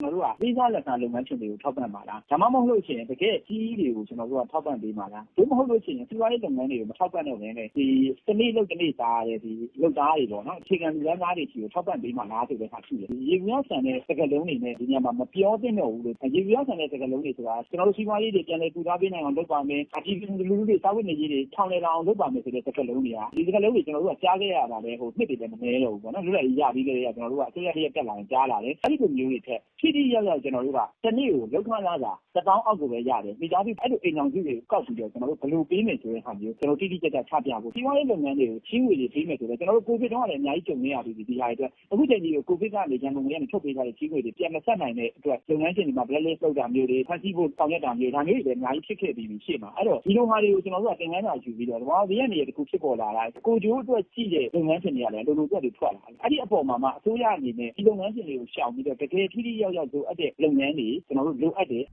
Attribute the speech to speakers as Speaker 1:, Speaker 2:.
Speaker 1: ကျွန်တော်တို့ကသေးစားလက်စားလုပ်ငန်းရှင်တွေကိုထောက်ပံ့ပါလားဒါမှမဟုတ်လို့ရှိရင်တကယ်ကြီးတွေကိုကျွန်တော်တို့ကထောက်ပံ့ပေးပါလားဒါမှမဟုတ်လို့ရှိရင်စီးပွားရေးလုပ်ငန်းတွေကိုမထောက်ပံ့တော့ဘဲနဲ့ဒီတနေ့လုပ်တနေ့စားရတဲ့ဒီလုပ်သားတွေပေါ့နော်အခြေခံလူသားတွေချီကိုထောက်ပံ့ပေးပါလားဆိုတဲ့ဟာရှိတယ်ရေကူးရောက်ဆန်တဲ့စကားလုံးတွေနဲ့ဒီညမှာမပြောသင့်တော့ဘူးလို့ရေကူးရောက်ဆန်တဲ့စကားလုံးတွေဆိုတာကျွန်တော်တို့စီးပွားရေးတွေပြန်လည်ပူထားပေးနိုင်အောင်လုပ်ပါမယ်အတီးလူလူတွေစာဝတ်နေကြီးတွေထောင်လည်အောင်လုပ်ပါမယ်ဆိုတဲ့စကားလုံးတွေကဒီစကားလုံးတွေကျွန်တော်တို့ကကြားခဲ့ရတာလေဟိုနှစ်တွေလည်းမနေတော့ဘူးပေါ့နော်လွတ်လပ်ရေးရပြီးကြတဲ့ကျွန်တော်တို့ကအစိုးရရဲ့တက်လာရင်ကြားလာတယ်အဲ့ဒီလိုမျိုးတွေထက်ထိထိရောက်ရောက်ကျွန်တော်တို့ကတနေ့ကိုလောက်ခလာတာတစ်တောင်းအောက်ကိုပဲရတယ်မိသားစုအဲ့လိုအိမ်အောင်စုတွေကိုကောက်ပြီးတော့ကျွန်တော်တို့ဘယ်လိုပေးမယ်ဆိုတဲ့ဟာမျိုးကျွန်တော်တိတိကျကျချပြဖို့စီးပွားရေးလုပ်ငန်းတွေကိုချင်းဝေတွေပေးမယ်ဆိုတော့ကျွန်တော်တို့ကိုဗစ်တုန်းကလည်းအများကြီးကြုံနေရပြီးဒီဟာတွေအတွက်အခုချိန်ကြီးကိုကိုဗစ်ကနေရန်ကုန်ကနေထုတ်ပေးထားတဲ့ချင်းဝေတွေပြန်မဆက်နိုင်တဲ့အတွက်လုပ်ငန်းရှင်တွေမှာ blacklist လုပ်တာမျိုးတွေဖန်ဆီးဖို့ဆောင်ရွက်တာမျိုးဒါမျိုးတွေလည်းအများကြီးဖြစ်ခဲ့ပြီးပြီရှေ့မှာအဲ့တော့ဒီလိုဟာတွေကိုကျွန်တော်တို့ကသင်ခန်းစာယူပြီးတော့ဘာဘေးကနေတခုဖြစ်ပေါ်လာတာကိုကျိုးအတွက်ကြည့်တဲ့လုပ်ငန်းရှင်တွေကလည်းလိုလိုအတွက်တွေထွက်လာတယ်အဲ့ဒီအပေါ်မှာမှအစိုးရအနေနဲ့ဒီလုပ်ငန်းရှင်တွေကိုရှောင်ပြီးတော့တကယ်ထိထိရောက်ရောက်လိုအပ်တဲ့လုပ်ငန်းတွေ ကျွန်တော်တို့ လိုအပ်တယ်